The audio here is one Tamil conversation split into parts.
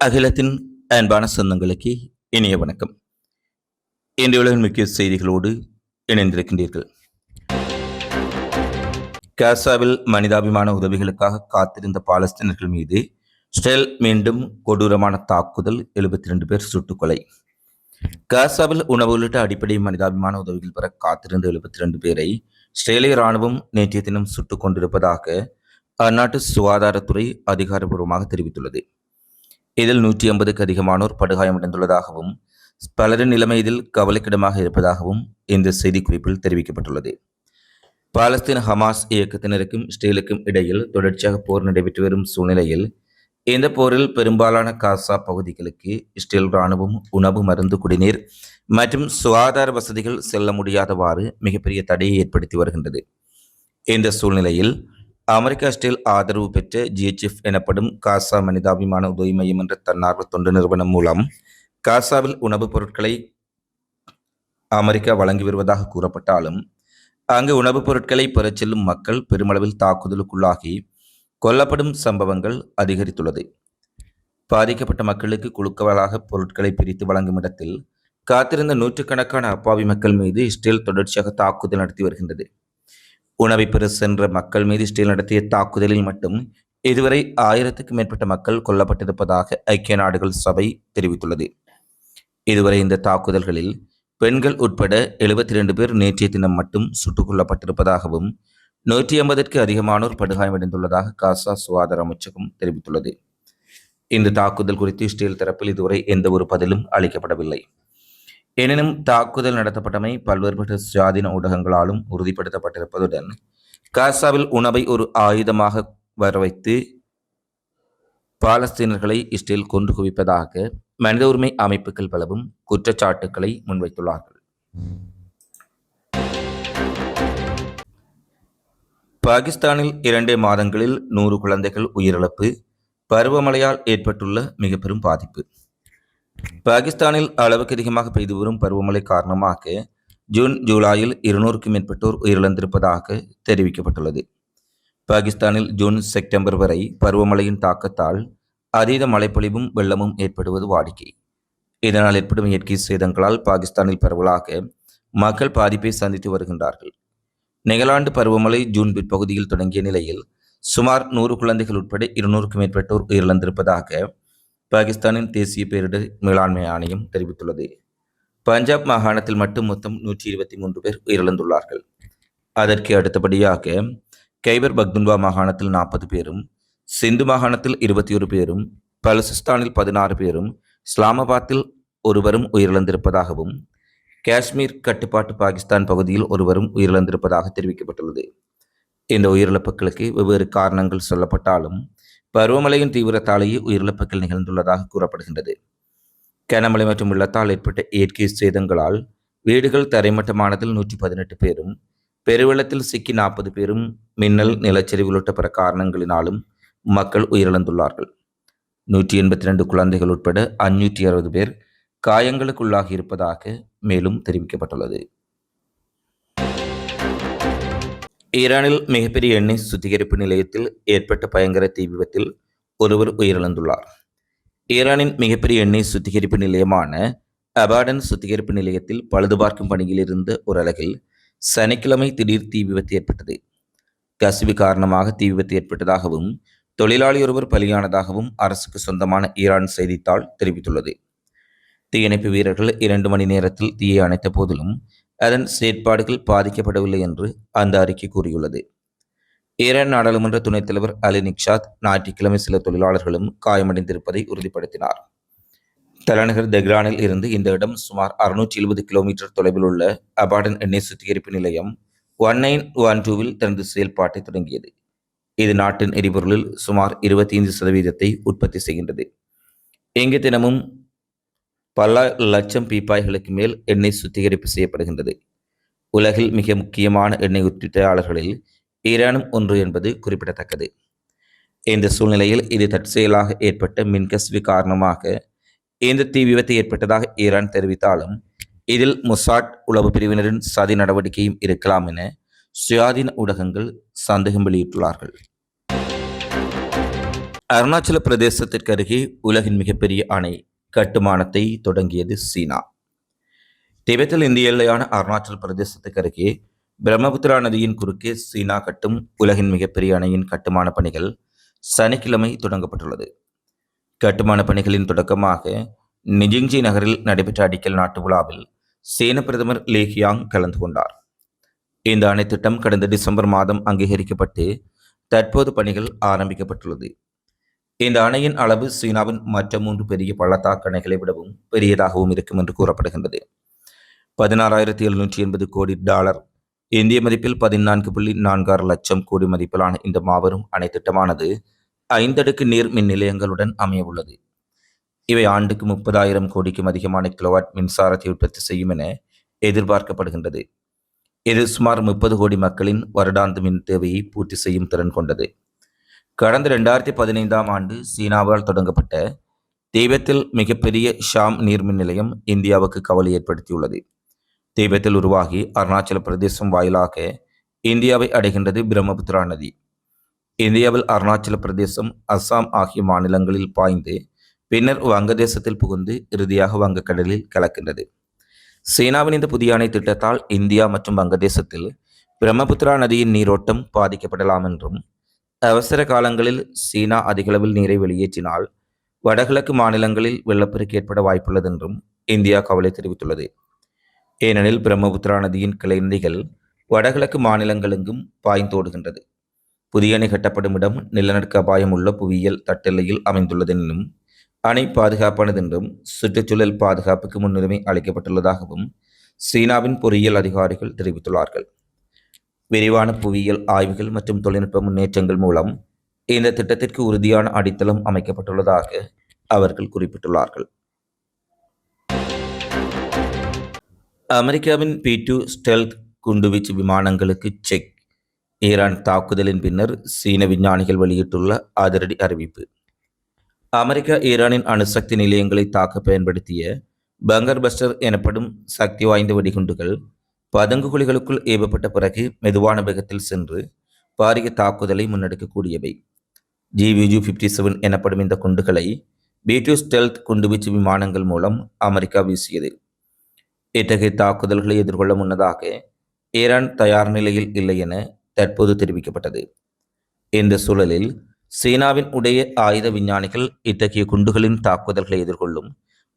அகிலத்தின் அன்பான சொந்தங்களுக்கு இனிய வணக்கம். இன்றைய உலகின் முக்கிய செய்திகளோடு இணைந்திருக்கின்றீர்கள். காசாவில் மனிதாபிமான உதவிகளுக்காக காத்திருந்த பாலஸ்தீனர்கள் மீது ஸ்டெல் மீண்டும் கொடூரமான தாக்குதல் எழுபத்தி ரெண்டு பேர் சுட்டுக்கொலை. காசாவில் உணவு உள்ளிட்ட அடிப்படை மனிதாபிமான உதவிகள் பெற காத்திருந்த எழுபத்தி ரெண்டு பேரை ஸ்ட்ரேலிய ராணுவம் நேற்றைய தினம் சுட்டுக் கொண்டிருப்பதாக அந்நாட்டு சுகாதாரத்துறை அதிகாரப்பூர்வமாக தெரிவித்துள்ளது. இதில் நூற்றி ஐம்பதுக்கு அதிகமானோர் படுகாயமடைந்துள்ளதாகவும் பலரின் நிலைமை இதில் கவலைக்கிடமாக இருப்பதாகவும் இந்த செய்திக்குறிப்பில் தெரிவிக்கப்பட்டுள்ளது. பாலஸ்தீன் ஹமாஸ் இயக்கத்தினருக்கும் இஸ்ரேலுக்கும் இடையில் தொடர்ச்சியாக போர் நடைபெற்று வரும் சூழ்நிலையில் இந்த போரில் பெரும்பாலான காசா பகுதிகளுக்கு இஸ்ரேல் ராணுவம் உணவு மருந்து குடிநீர் மற்றும் சுகாதார வசதிகள் செல்ல முடியாதவாறு மிகப்பெரிய தடையை ஏற்படுத்தி வருகின்றது. இந்த சூழ்நிலையில் அமெரிக்கா ஸ்டீல் ஆதரவு பெற்ற ஜிஹெச்எஃப் எனப்படும் காசா மனிதாபிமான உதவி மையம் என்ற தன்னார்வ தொண்டு நிறுவனம் மூலம் காசாவில் உணவுப் பொருட்களை அமெரிக்கா வழங்கி வருவதாக கூறப்பட்டாலும் அங்கு உணவுப் பொருட்களை பெறச் செல்லும் மக்கள் பெருமளவில் தாக்குதலுக்குள்ளாகி கொல்லப்படும் சம்பவங்கள் அதிகரித்துள்ளது. பாதிக்கப்பட்ட மக்களுக்கு குழுக்களாக பொருட்களை பிரித்து வழங்கும் இடத்தில் காத்திருந்த நூற்றுக்கணக்கான அப்பாவி மக்கள் மீது இஸ்ரேல் தொடர்ச்சியாக தாக்குதல் நடத்தி வருகின்றது. உணவை பெற சென்ற மக்கள் மீது இஸ்ரேல் நடத்திய தாக்குதலில் மட்டும் இதுவரை ஆயிரத்துக்கும் மேற்பட்ட மக்கள் கொல்லப்பட்டிருப்பதாக ஐக்கிய நாடுகள் சபை தெரிவித்துள்ளது. இதுவரை இந்த தாக்குதல்களில் பெண்கள் உட்பட எழுபத்தி ரெண்டு பேர் நேற்றைய தினம் மட்டும் சுட்டுக் கொல்லப்பட்டிருப்பதாகவும் நூற்றி ஐம்பதற்கு அதிகமானோர் படுகாயமடைந்துள்ளதாக காசா சுகாதார அமைச்சகம் தெரிவித்துள்ளது. இந்த தாக்குதல் குறித்து இஸ்ரேல் தரப்பில் இதுவரை எந்த ஒரு பதிலும் அளிக்கப்படவில்லை. எனினும் தாக்குதல் நடத்தப்பட்டமை பல்வேறுபட்ட சுயாதீன ஊடகங்களாலும் உறுதிப்படுத்தப்பட்டிருப்பதுடன் காசாவில் உணவை ஒரு ஆயுதமாக வரவைத்து பாலஸ்தீனர்களை இஸ்ரேல் கொண்டு குவிப்பதாக மனித உரிமை அமைப்புகள் பலவும் குற்றச்சாட்டுக்களை முன்வைத்துள்ளார்கள். பாகிஸ்தானில் இரண்டே மாதங்களில் நூறு குழந்தைகள் உயிரிழப்பு பருவமழையால் ஏற்பட்டுள்ள மிக பெரும் பாதிப்பு. பாகிஸ்தானில் அளவுக்கு அதிகமாக பெய்து வரும் பருவமழை காரணமாக ஜூன் ஜூலையில் இருநூறுக்கும் மேற்பட்டோர் உயிரிழந்திருப்பதாக தெரிவிக்கப்பட்டுள்ளது. பாகிஸ்தானில் ஜூன் செப்டம்பர் வரை பருவமழையின் தாக்கத்தால் அதீத மழைப்பொழிவும் வெள்ளமும் ஏற்படுவது வாடிக்கை. இதனால் ஏற்படும் இயற்கை சேதங்களால் பாகிஸ்தானில் பரவலாக மக்கள் பாதிப்பை சந்தித்து வருகின்றார்கள். நிகழாண்டு பருவமழை ஜூன் பிற்பகுதியில் தொடங்கிய நிலையில் சுமார் நூறு குழந்தைகள் உட்பட இருநூறுக்கும் மேற்பட்டோர் உயிரிழந்திருப்பதாக பாகிஸ்தானின் தேசிய பேரிடர் மேலாண்மை ஆணையம் தெரிவித்துள்ளது. பஞ்சாப் மாகாணத்தில் மட்டும் மொத்தம் நூற்றி இருபத்தி மூன்று பேர் உயிரிழந்துள்ளார்கள். அதற்கு அடுத்தபடியாக கைபர் பக்துன்வா மாகாணத்தில் நாற்பது பேரும் சிந்து மாகாணத்தில் இருபத்தி ஒரு பேரும் பலுசிஸ்தானில் பதினாறு பேரும் இஸ்லாமாபாத்தில் ஒருவரும் உயிரிழந்திருப்பதாகவும் காஷ்மீர் கட்டுப்பாட்டு பாகிஸ்தான் பகுதியில் ஒருவரும் உயிரிழந்திருப்பதாக தெரிவிக்கப்பட்டுள்ளது. இந்த உயிரிழப்புகளுக்கு வெவ்வேறு காரணங்கள் சொல்லப்பட்டாலும் பருவமழையின் தீவிரத்தாலேயே உயிரிழப்புகள் நிகழ்ந்துள்ளதாக கூறப்படுகின்றது. கனமழை மற்றும் வெள்ளத்தால் ஏற்பட்ட இயற்கை சேதங்களால் வீடுகள் தரைமட்டமானதில் நூற்றி பதினெட்டு பேரும் பெருவெள்ளத்தில் சிக்கி நாற்பது பேரும் மின்னல் நிலச்சரிவு உள்ளிட்ட பிற காரணங்களினாலும் மக்கள் உயிரிழந்துள்ளார்கள். நூற்றி எண்பத்தி ரெண்டு குழந்தைகள் உட்பட அஞ்சூற்றி அறுபது பேர் காயங்களுக்குள்ளாகி இருப்பதாக மேலும் தெரிவிக்கப்பட்டுள்ளது. ஈரானில் மிகப்பெரிய எண்ணெய் சுத்திகரிப்பு நிலையத்தில் ஏற்பட்ட பயங்கர தீ விபத்தில் ஒருவர் உயிரிழந்துள்ளார். ஈரானின் மிகப்பெரிய எண்ணெய் சுத்திகரிப்பு நிலையமான அபாடன் சுத்திகரிப்பு நிலையத்தில் பழுதுபார்க்கும் பணியில் இருந்த ஒரு அலகில் சனிக்கிழமை திடீர் தீ விபத்து ஏற்பட்டது. கசிவு காரணமாக தீ விபத்து ஏற்பட்டதாகவும் தொழிலாளி ஒருவர் பலியானதாகவும் அரசுக்கு சொந்தமான ஈரான் செய்தித்தாள் தெரிவித்துள்ளது. தீயணைப்பு வீரர்கள் இரண்டு மணி நேரத்தில் தீயை அணைத்த போதிலும் அதன் செயற்பாடுகள் பாதிக்கப்படவில்லை என்று அந்த அறிக்கை கூறியுள்ளது. ஈரான் நாடாளுமன்ற துணைத் தலைவர் அலி நிக்ஷாத் ஞாயிற்றுக்கிழமை சில தொழிலாளர்களும் காயமடைந்திருப்பதை உறுதிப்படுத்தினார். தலைநகர் தெஹ்ரானில் இருந்து இந்த இடம் சுமார் அறுநூற்றி எழுபது கிலோமீட்டர் தொலைவில் உள்ள அபாடன் எண்ணெய் சுத்திகரிப்பு நிலையம் ஒன் நைன் ஒன் டூவில் தனது செயல்பாட்டை தொடங்கியது. இது நாட்டின் எரிபொருளில் சுமார் இருபத்தி ஐந்து சதவீதத்தை உற்பத்தி செய்கின்றது. எங்கு தினமும் பல லட்சம் பீப்பாய்களுக்கு மேல் எண்ணெய் சுத்திகரிப்பு செய்யப்படுகின்றது. உலகில் மிக முக்கியமான எண்ணெய் உற்பத்தியாளர்களில் ஈரானும் ஒன்று என்பது குறிப்பிடத்தக்கது. இந்த சூழ்நிலையில் இது தற்செயலாக ஏற்பட்ட மின்கசிவு காரணமாக இந்த தீ விபத்து ஏற்பட்டதாக ஈரான் தெரிவித்தாலும் இதில் முசாட் உளவு பிரிவினரின் சதி நடவடிக்கையும் இருக்கலாம் என சுயாதீன ஊடகங்கள் சந்தேகம் வெளியிட்டுள்ளார்கள். அருணாச்சல பிரதேசத்திற்கு அருகே உலகின் மிகப்பெரிய அணை கட்டுமானத்தை தொடங்கியது சீனா. திபெத்தில் இந்திய எல்லையான அருணாச்சல பிரதேசத்துக்கு அருகே பிரம்மபுத்திரா நதியின் குறுக்கே சீனா கட்டும் உலகின் மிகப்பெரிய அணையின் கட்டுமான பணிகள் சனிக்கிழமை தொடங்கப்பட்டுள்ளது. கட்டுமான பணிகளின் தொடக்கமாக நிஜிங்ஜி நகரில் நடைபெற்ற அடிக்கல் நாட்டு விழாவில் சீன பிரதமர் லேஹியாங் கலந்து கொண்டார். இந்த அணை திட்டம் கடந்த டிசம்பர் மாதம் அங்கீகரிக்கப்பட்டு தற்போது பணிகள் ஆரம்பிக்கப்பட்டுள்ளது. இந்த அணையின் அளவு சீனாவின் மற்ற மூன்று பெரிய பள்ளத்தாக்கு அணைகளை விடவும் பெரியதாகவும் இருக்கும் என்று கூறப்படுகின்றது. பதினாறாயிரத்தி எழுநூற்றி எண்பது கோடி டாலர் இந்திய மதிப்பில் பதினான்கு புள்ளி நான்காறு லட்சம் கோடி மதிப்பிலான இந்த மாபெரும் அணை திட்டமானது ஐந்தடுக்கு நீர் மின் நிலையங்களுடன் அமைய உள்ளது இவை ஆண்டுக்கு முப்பதாயிரம் கோடிக்கும் அதிகமான கிலோவாட் மின்சாரத்தை உற்பத்தி செய்யும் என எதிர்பார்க்கப்படுகின்றது. இது சுமார் முப்பது கோடி மக்களின் வருடாந்த மின் தேவையை பூர்த்தி செய்யும் திறன் கொண்டது. கடந்த ரெண்டாயிரத்தி பதினைந்தாம் ஆண்டு சீனாவால் தொடங்கப்பட்ட தீபத்தில் மிகப்பெரிய ஷாம் நீர்மின் நிலையம் இந்தியாவுக்கு கவலை ஏற்படுத்தியுள்ளது. தீபத்தில் உருவாகி அருணாச்சல பிரதேசம் வாயிலாக இந்தியாவை அடைகின்றது பிரம்மபுத்திரா நதி. இந்தியாவில் அருணாச்சல பிரதேசம் அஸ்ஸாம் ஆகிய மாநிலங்களில் பாய்ந்து பின்னர் வங்கதேசத்தில் புகுந்து இறுதியாக வங்கக்கடலில் கலக்கின்றது. சீனாவின் இந்த புதிய அணை திட்டத்தால் இந்தியா மற்றும் வங்கதேசத்தில் பிரம்மபுத்திரா நதியின் நீரோட்டம் பாதிக்கப்படலாம் என்றும் அவசர காலங்களில் சீனா அதிகளவில் நீரை வெளியேற்றினால் வடகிழக்கு மாநிலங்களில் வெள்ளப்பெருக்கு ஏற்பட வாய்ப்புள்ளது என்றும் இந்தியா கவலை தெரிவித்துள்ளது. ஏனெனில் பிரம்மபுத்திரா நதியின் கிளை நதிகள் வடகிழக்கு மாநிலங்களெங்கும் பாய்ந்தோடுகின்றது புதிய அணை கட்டப்படும் இடம் நிலநடுக்க அபாயம் உள்ள புவியியல் தட்டெல்லையில் அமைந்துள்ளது எனும் அணை பாதுகாப்பானது என்றும் சுற்றுச்சூழல் பாதுகாப்புக்கு முன்னுரிமை அளிக்கப்பட்டுள்ளதாகவும் சீனாவின் பொறியியல் அதிகாரிகள் தெரிவித்துள்ளார்கள். விரிவான புவியியல் ஆய்வுகள் மற்றும் தொழில்நுட்ப முன்னேற்றங்கள் மூலம் இந்த திட்டத்திற்கு உறுதியான அடித்தளம் அமைக்கப்பட்டுள்ளதாக அவர்கள் குறிப்பிட்டுள்ளார்கள். அமெரிக்காவின் பி டூ ஸ்டெல்த் குண்டுவீச்சு விமானங்களுக்கு செக் ஈரான் தாக்குதலின் பின்னர் சீன விஞ்ஞானிகள் வெளியிட்டுள்ள அதிரடி அறிவிப்பு. அமெரிக்கா ஈரானின் அணுசக்தி நிலையங்களை தாக்க பயன்படுத்திய பங்கர் பஸ்டர் எனப்படும் சக்தி வாய்ந்த வெடிகுண்டுகள் பதுங்கு குழிகளுக்குள் ஏவப்பட்ட பிறகு மெதுவான வேகத்தில் சென்று பாரிய தாக்குதலை முன்னெடுக்கக்கூடியவை. ஜிவிஜு ஃபிஃப்டி செவன் எனப்படும் இந்த குண்டுகளை பீட்டு ஸ்டெல்த் குண்டுவீச்சு விமானங்கள் மூலம் அமெரிக்கா வீசியது. இத்தகைய தாக்குதல்களை எதிர்கொள்ள முன்னதாக ஈரான் தயார் நிலையில் இல்லை என தற்போது தெரிவிக்கப்பட்டது. இந்த சூழலில் சீனாவின் உடைய ஆயுத விஞ்ஞானிகள் இத்தகைய குண்டுகளின் தாக்குதல்களை எதிர்கொள்ளும்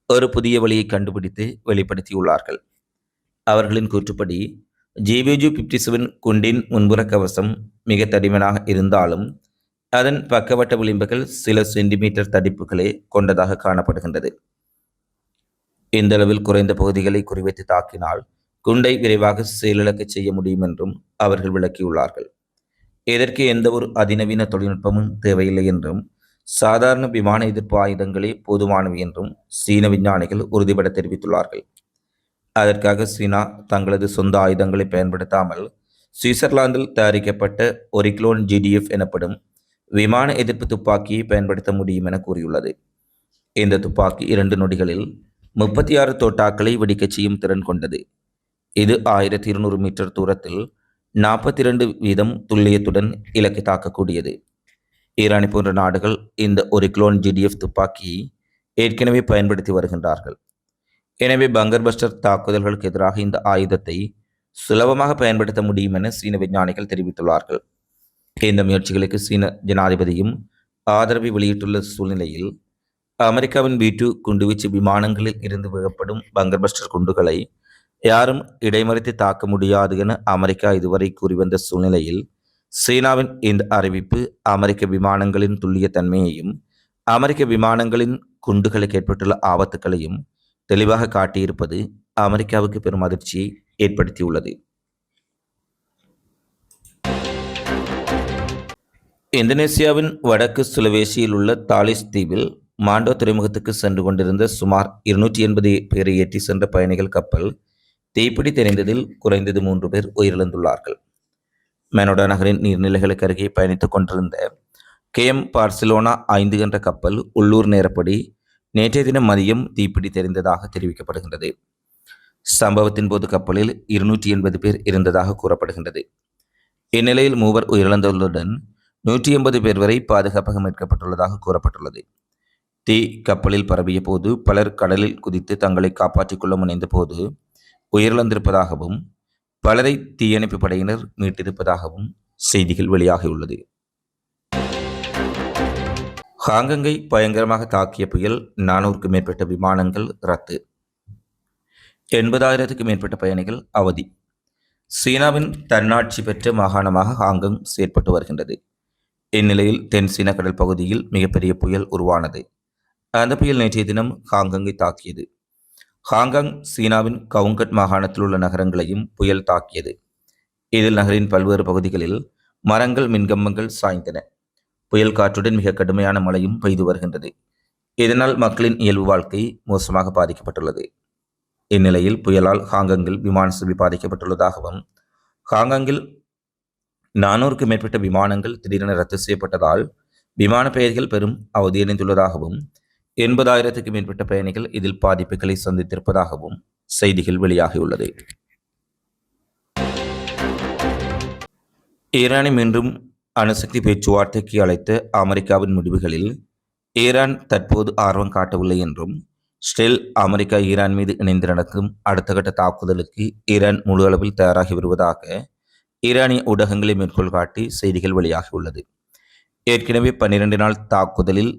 ஒரு புதிய வழியை கண்டுபிடித்து வெளிப்படுத்தியுள்ளார்கள். அவர்களின் கூற்றுப்படி ஜேபிஜு பிப்டி செவன் குண்டின் முன்புற கவசம் மிக தடிமனாக இருந்தாலும் அதன் பக்கவட்ட விளிம்புகள் சில சென்டிமீட்டர் தடிப்புகளை கொண்டதாக காணப்படுகின்றது. இந்த அளவில் குறைந்த பகுதிகளை குறிவைத்து தாக்கினால் குண்டை விரைவாக செயலிழக்க செய்ய முடியும் என்றும் அவர்கள் விளக்கியுள்ளார்கள். இதற்கு எந்த ஒரு அதிநவீன தொழில்நுட்பமும் தேவையில்லை என்றும் சாதாரண விமான எதிர்ப்பு ஆயுதங்களே போதுமானவை என்றும் சீன விஞ்ஞானிகள் உறுதிபட தெரிவித்துள்ளார்கள். அதற்காக சீனா தங்களது சொந்த ஆயுதங்களை பயன்படுத்தாமல் சுவிட்சர்லாந்தில் தயாரிக்கப்பட்ட ஒரிக்லோன் ஜிடிஎஃப் எனப்படும் விமான எதிர்ப்பு துப்பாக்கியை பயன்படுத்த முடியும் என கூறியுள்ளது. இந்த துப்பாக்கி இரண்டு நொடிகளில் முப்பத்தி ஆறு தோட்டாக்களை வெடிக்கச் செய்யும் திறன் கொண்டது. இது ஆயிரத்தி இருநூறு மீட்டர் தூரத்தில் நாற்பத்தி இரண்டு வீதம் துல்லியத்துடன் இலக்கை தாக்கக்கூடியது. ஈரானி போன்ற நாடுகள் இந்த ஒரு கிளோன் ஜிடிஎஃப் துப்பாக்கியை ஏற்கனவே பயன்படுத்தி வருகின்றார்கள். எனவே பங்கர் பஸ்டர் தாக்குதல்களுக்கு எதிராக இந்த ஆயுதத்தை சுலபமாக பயன்படுத்த முடியும் என சீன விஞ்ஞானிகள் தெரிவித்துள்ளார்கள். இந்த முயற்சிகளுக்கு சீன ஜனாதிபதியும் ஆதரவை வெளியிட்டுள்ள சூழ்நிலையில் அமெரிக்காவின் பி டூ குண்டுவீச்சு விமானங்களில் இருந்து விழப்படும் பங்கர் பஸ்டர் குண்டுகளை யாரும் இடைமறித்து தாக்க முடியாது என அமெரிக்கா இதுவரை கூறி வந்த சூழ்நிலையில் சீனாவின் இந்த அறிவிப்பு அமெரிக்க விமானங்களின் துல்லிய தன்மையையும் அமெரிக்க விமானங்களின் குண்டுகளுக்கு ஏற்பட்டுள்ள ஆபத்துக்களையும் தெளிவாக காட்டியிருப்பது அமெரிக்காவுக்கு பெரும் அதிர்ச்சியை ஏற்படுத்தியுள்ளது. இந்தோனேசியாவின் வடக்கு சுலவேசியில் உள்ள தாலிஸ் தீவில் மாண்டோ துறைமுகத்துக்கு சென்று கொண்டிருந்த சுமார் இருநூற்றி எண்பது பேரை ஏற்றி சென்ற பயணிகள் கப்பல் தீப்பிடி தெரிந்ததில் குறைந்தது மூன்று பேர் உயிரிழந்துள்ளார்கள். மெனோடா நகரின் நீர்நிலைகளுக்கு அருகே பயணித்துக் கொண்டிருந்த கேஎம் பார்சிலோனா ஐந்து என்ற கப்பல் உள்ளூர் நேரப்படி நேற்றைய தினம் மதியம் தீப்பிடி தெரிந்ததாக தெரிவிக்கப்படுகின்றது. சம்பவத்தின் போது கப்பலில் இருநூற்றி எண்பது பேர் இருந்ததாக கூறப்படுகின்றது. இந்நிலையில் மூவர் உயிரிழந்துள்ளதுடன் நூற்றி எண்பது பேர் வரை பாதுகாப்பாக மீட்கப்பட்டுள்ளதாக கூறப்பட்டுள்ளது. தீ கப்பலில் பரவிய போது பலர் கடலில் குதித்து தங்களை காப்பாற்றிக் கொள்ள முனைந்த போது உயிரிழந்திருப்பதாகவும் பலரை தீயணைப்பு படையினர் மீட்டிருப்பதாகவும் செய்திகள் வெளியாகியுள்ளது. ஹாங்கங்கை பயங்கரமாக தாக்கிய புயல் நானூறுக்கும் மேற்பட்ட விமானங்கள் ரத்து. எண்பதாயிரத்துக்கும் மேற்பட்ட பயணிகள் அவதி. சீனாவின் தன்னாட்சி பெற்ற மாகாணமாக ஹாங்காங் செயற்பட்டு வருகின்றது. இந்நிலையில் தென் சீன கடல் பகுதியில் மிகப்பெரிய புயல் உருவானது. அந்த புயல் நேற்றைய தினம் ஹாங்காங்கை தாக்கியது. ஹாங்காங் சீனாவின் கவுங்கட் மாகாணத்தில் உள்ள நகரங்களையும் புயல் தாக்கியது. இதில் நகரின் பல்வேறு பகுதிகளில் மரங்கள் மின்கம்பங்கள் சாய்ந்தன. புயல் காற்றுடன் மிக கடுமையான மழையும் பெய்து வருகின்றது. இதனால் மக்களின் இயல்பு வாழ்க்கை மோசமாக பாதிக்கப்பட்டுள்ளது. இந்நிலையில் புயலால் ஹாங்காங்கில் விமான சேவை பாதிக்கப்பட்டுள்ளதாகவும் ஹாங்காங்கில் நானூறுக்கும் மேற்பட்ட விமானங்கள் திடீரென ரத்து செய்யப்பட்டதால் விமான பெயர்கள் பெரும் அவதியடைந்துள்ளதாகவும் எண்பதாயிரத்துக்கும் மேற்பட்ட பயணிகள் இதில் பாதிப்புகளை சந்தித்திருப்பதாகவும் செய்திகள் வெளியாகியுள்ளது. ஈரானை மீண்டும் அணுசக்தி பேச்சுவார்த்தைக்கு அழைத்த அமெரிக்காவின் முடிவுகளில் ஈரான் தற்போது ஆர்வம் காட்டவில்லை என்றும் ஸ்டெல் அமெரிக்கா ஈரான் மீது இணைந்து நடக்கும் அடுத்த கட்ட தாக்குதலுக்கு ஈரான் முழு அளவில் தயாராகி வருவதாக ஈரானிய ஊடகங்களை மேற்கோள் காட்டி செய்திகள் வெளியாகியுள்ளது. ஏற்கனவே பன்னிரண்டு நாள் தாக்குதலில்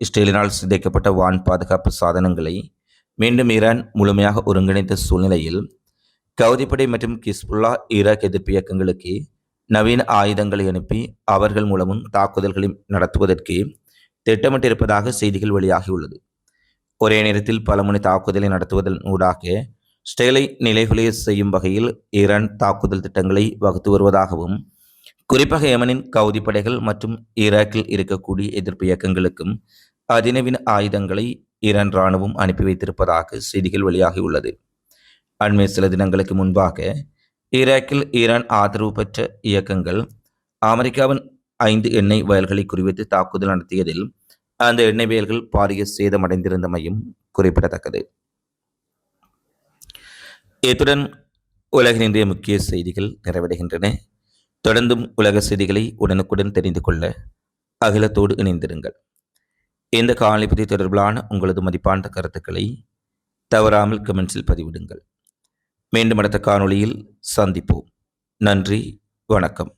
இஸ்ரேலினால் சிதைக்கப்பட்ட வான் பாதுகாப்பு சாதனங்களை மீண்டும் ஈரான் முழுமையாக ஒருங்கிணைத்த சூழ்நிலையில் கவுதிப்படை மற்றும் கிஸ்புல்லா ஈராக் எதிர்ப்பு இயக்கங்களுக்கு நவீன ஆயுதங்களை அனுப்பி அவர்கள் மூலமும் தாக்குதல்களை நடத்துவதற்கு திட்டமிட்டிருப்பதாக செய்திகள் வெளியாகியுள்ளது. ஒரே நேரத்தில் பலமுனை தாக்குதலை நடத்துவதன் ஊடாக ஸ்டேலை நிலைகுலைய செய்யும் வகையில் ஈரான் தாக்குதல் திட்டங்களை வகுத்து வருவதாகவும் குறிப்பாக யமனின் கவுதி படைகள் மற்றும் ஈராக்கில் இருக்கக்கூடிய எதிர்ப்பு இயக்கங்களுக்கும் அதிநவீன ஆயுதங்களை ஈரான் இராணுவம் அனுப்பி வைத்திருப்பதாக செய்திகள் வெளியாகியுள்ளது. அண்மை சில தினங்களுக்கு முன்பாக ஈராக்கில் ஈரான் ஆதரவு பெற்ற இயக்கங்கள் அமெரிக்காவின் ஐந்து எண்ணெய் வயல்களை குறிவைத்து தாக்குதல் நடத்தியதில் அந்த எண்ணெய் வயல்கள் பாரிய சேதமடைந்திருந்தமையும் குறிப்பிடத்தக்கது. இத்துடன் உலகின் இன்றைய முக்கிய செய்திகள் நிறைவடைகின்றன. தொடர்ந்தும் உலக செய்திகளை உடனுக்குடன் தெரிந்து கொள்ள அகிலத்தோடு இணைந்திருங்கள். இந்த காலை பற்றி தொடர்பிலான உங்களது மதிப்பான கருத்துக்களை தவறாமல் கமெண்ட்ஸில் பதிவிடுங்கள். மீண்டும் அடுத்த காணொளியில் சந்திப்போம். நன்றி வணக்கம்.